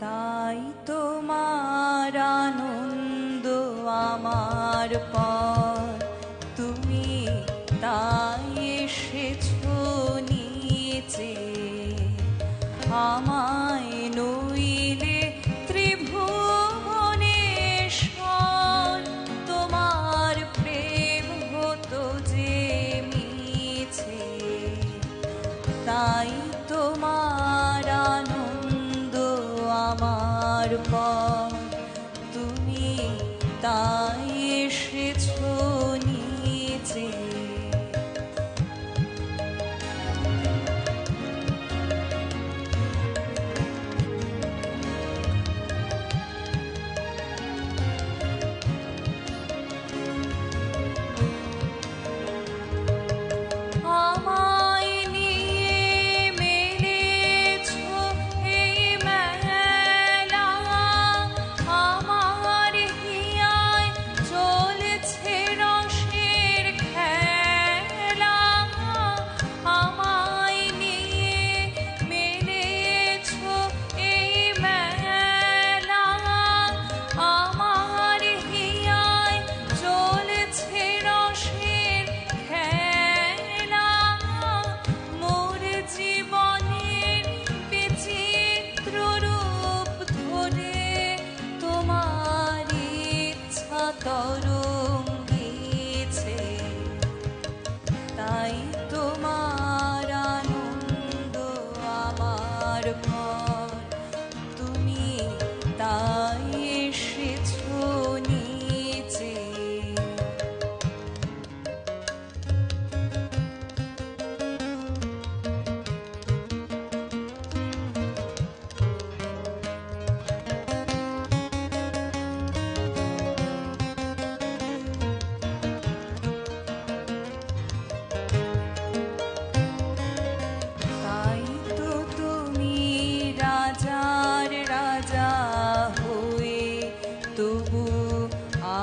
তাই তোমার আনন্দ আমার পর। তুমি তাই এসেছ নিচে। আমায় নইলে ত্রিভুবনেশ্বর তোমার প্রেম হতো যে মিছে। তাই তোমার upon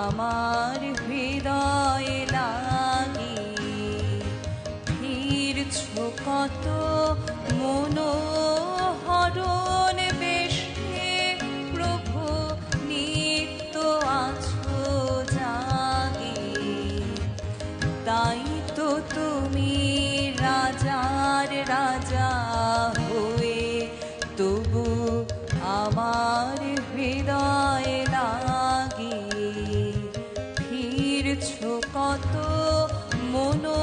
আমার হৃদয় লাগি। ফিরছ কত মনোহরণ বেশে, প্রভু নিত্য আছো জাগি। তাই তো তুমি রাজার রাজা হয়ে, তবু আমার হৃদয় mono